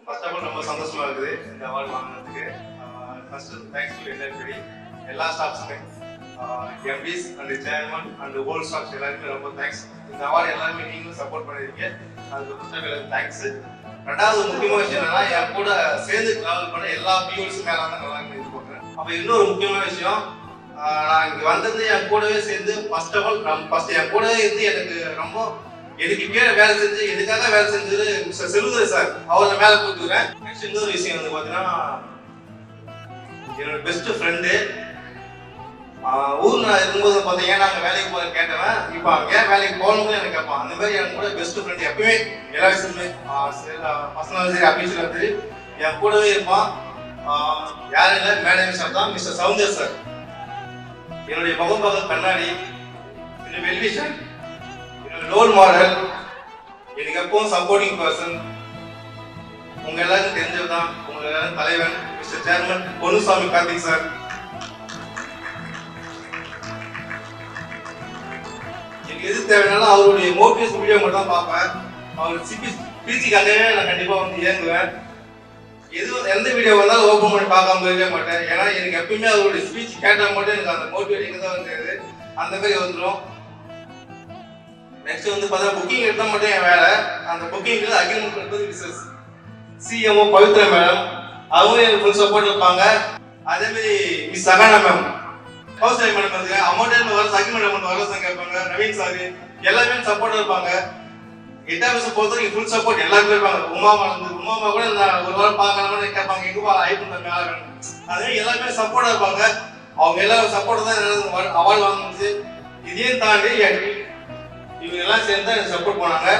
First of all ரொம்ப சந்தோஷமா இருக்குது இந்த அவார்டு வாங்கினதுக்கு. ஃபர்ஸ்ட் தேங்க்ஸ் டு எல்லாருப்படி எல்லா ஸ்டாஃப்ஸுமே MPs and chairman and whole staffs எல்லாருமே ரொம்ப தேங்க்ஸ் இந்த அவார்டு எல்லாருமே நீங்களும் சப்போர்ட் பண்ணிருக்கீங்க அதுக்கு புத்தகம் தேங்க்ஸ் ரெண்டாவது முக்கியமான விஷயம் என்னன்னா என் கூட சேர்ந்து டிராவல் பண்ண எல்லா பியூல்ஸும் மேலான தான் நல்லா எதிர்பார்க்குறேன் அப்போ அப்ப இன்னொரு முக்கியமான விஷயம் நான் இங்க வந்தது என் கூடவே சேர்ந்து ஃபர்ஸ்ட் ஆஃப் ஆல் ஃபர்ஸ்ட் என் கூடவே இருந்து எனக்கு ரொம்ப எனக்கு கீழே வேலை செஞ்சு எதுக்காக வேலை செஞ்சது மிஸ்டர் செல்வதர் சார். அவரை மேல கூப்பிட்டுக்கிறேன் நெக்ஸ்ட் இன்னொரு விஷயம் வந்து பாத்தீங்கன்னா என்னோட பெஸ்ட் ஃப்ரெண்டு ஊரில் இருக்கும்போது பார்த்தீங்கன்னா நாங்கள் வேலைக்கு போக கேட்டவன் இப்போ ஏன் வேலைக்கு போகணும்னு எனக்கு கேட்பான். அந்த மாதிரி எனக்கு கூட பெஸ்ட் ஃப்ரெண்ட் எப்பவுமே எல்லா விஷயத்துமே பர்சனல் சரி அஃபீஷியல் சரி என் கூடவே இருப்பான். ஆஹ் யாரும் இல்லை மேனேஜர் சார் தான் மிஸ்டர் சவுந்தர் சார். என்னுடைய முகம் பக்கம் கண்ணாடி என்னுடைய வெல்விஷன் என்னுடைய ரோல் மாடல் எனக்கு எப்பவும் சப்போர்ட்டிங் பர்சன் உங்க எல்லாருக்கும் தெரிஞ்சதுதான் உங்க எல்லாரும் தலைவன் mister chairman Ponnusamy Karthik sir. எது தேவைனாலும் அவருடைய மோபிஎஸ் வீடியோ மட்டும் தான் பார்ப்பேன். அவர் சிபி பிசிக்காகவே நான் கண்டிப்பாக வந்து இயங்குவேன். எது எந்த வீடியோ வந்தாலும் ஓப்பன் பண்ணி பார்க்காம இருக்கவே மாட்டேன். ஏன்னா எனக்கு எப்பயுமே அவருடைய ஸ்பீச் கேட்டால் மட்டும் எனக்கு அந்த மோட்டிவேட்டிங் தான் வந்து அந்த மாதிரி வந்துடும் நெக்ஸ்ட் வந்து பார்த்தா புக்கிங் எடுத்தால் மட்டும் என் வேலை. அந்த புக்கிங் அக்ரிமெண்ட் பண்ணுறது பிசினஸ் சிஎம்ஓ பவித்ரா மேடம் அவங்க எனக்கு ஃபுல் சப்போர்ட் இருப்பாங்க அதேமாரி மிஸ் சகானா மேம் விவசாயம் லைஃப் மேடம் அமௌண்ட் வர அக்ரிமெண்ட் அமௌண்ட் வர கேட்பாங்க நவீன் சார் எல்லாமே சப்போர்ட் இருப்பாங்க. இன்டர்வியூஸ் பொறுத்தவரைக்கும் ஃபுல் சப்போர்ட் எல்லாருமே இருப்பாங்க. உமாமா வந்து உமாமா கூட நான் ஒரு வாரம் பார்க்கலாம்னு கேட்பாங்க. எங்க பா ஐபன் மேல வேணும். அதே எல்லாருமே சப்போர்ட் இருப்பாங்க. அவங்க எல்லாரும் சப்போர்ட் தான் அவார்டு வாங்கிச்சு இதையும் தாண்டி இவங்க எல்லாம் சேர்ந்து சப்போர்ட் பண்ணாங்க.